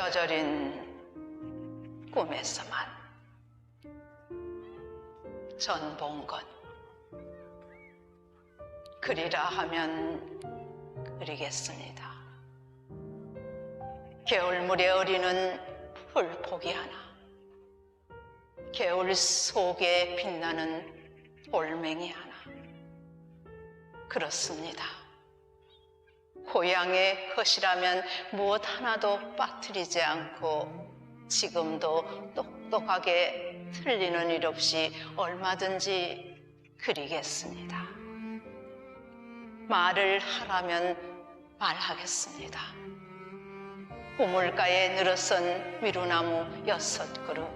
뼈저린 꿈에서만 전 본 것 그리라 하면 그리겠습니다. 겨울물에 어리는 풀포기 하나 겨울 속에 빛나는 돌멩이 하나 그렇습니다. 고향의 것이라면 무엇 하나도 빠뜨리지 않고 지금도 똑똑하게 틀리는 일 없이 얼마든지 그리겠습니다. 말을 하라면 말하겠습니다. 우물가에 늘어선 미루나무 여섯 그루,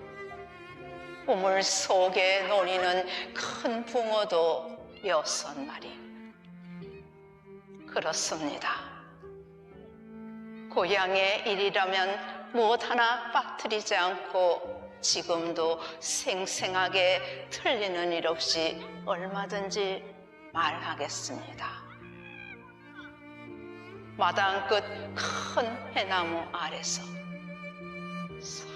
우물 속에 노니는 큰 붕어도 여섯 마리. 그렇습니다. 고향의 일이라면 무엇 하나 빠뜨리지 않고 지금도 생생하게 틀리는 일 없이 얼마든지 말하겠습니다. 마당 끝 큰 해나무 아래서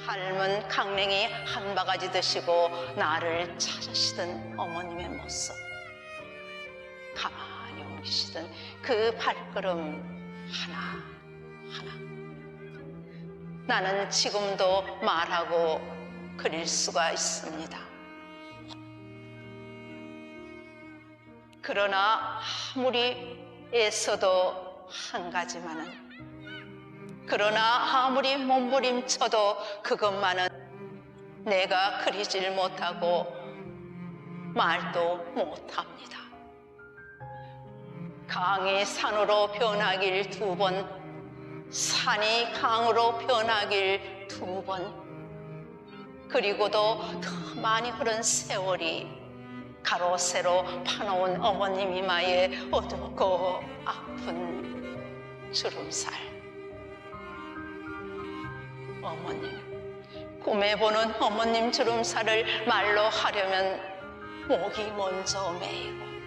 삶은 강냉이 한 바가지 드시고 나를 찾으시던 어머님의 모습 가만히 옮기시던 그 발걸음 하나 하나 나는 지금도 말하고 그릴 수가 있습니다. 그러나 아무리 애써도 한 가지만은 그러나 아무리 몸부림쳐도 그것만은 내가 그리질 못하고 말도 못합니다. 강이 산으로 변하길 두 번, 산이 강으로 변하길 두 번, 그리고도 더 많이 흐른 세월이 가로 세로 파놓은 어머님 이마에 어둡고 아픈 주름살. 어머님, 꿈에 보는 어머님 주름살을 말로 하려면 목이 먼저 메이고,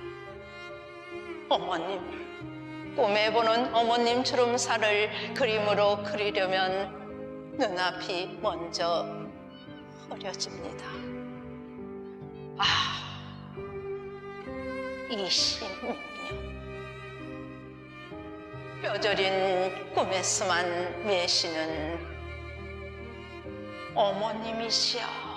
어머님, 꿈에 보는 어머님 주름살을 그림으로 그리려면 눈앞이 먼저 흐려집니다. 아, 26년. 뼈저린 꿈에서만 외시는 어머님이시여.